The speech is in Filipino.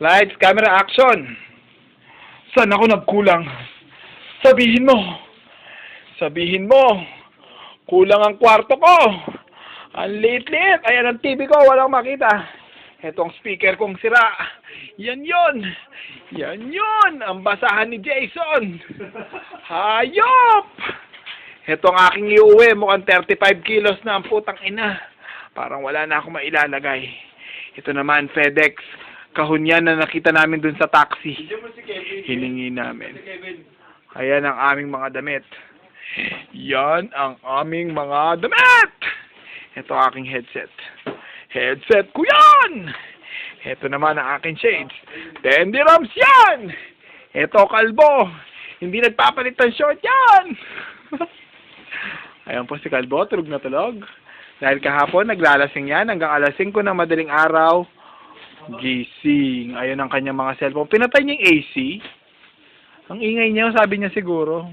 Lights, camera, action! Saan ako nagkulang? Sabihin mo! Sabihin mo! Kulang ang kwarto ko! Ang liit-liit! Ayan ang TV ko, walang makita. Etong speaker kong sira. Yan yon. Yan yon. Ang basahan ni Jason. Hayop! Ito ang aking iuwi. Mukhang 35 kilos na ang putang ina. Parang wala na akong mailalagay. Ito naman, FedEx. Kahon yan na nakita namin dun sa taxi. Hilingi namin. Ayan ang aming mga damit. Yan ang aming mga damit! Ito ang aking headset. Headset ko yan! Ito naman ang aking shades. 10 dirhams yan! Ito kalbo. Hindi nagpapalit ng short yan! Ayan po si Kalbo, tulog na tulog. Dahil kahapon, naglalasing yan hanggang alas 5 ng madaling araw. Gising. Ayun ang kanyang mga cellphone. Pinatay niya yung AC. Ang ingay niya, sabi niya siguro.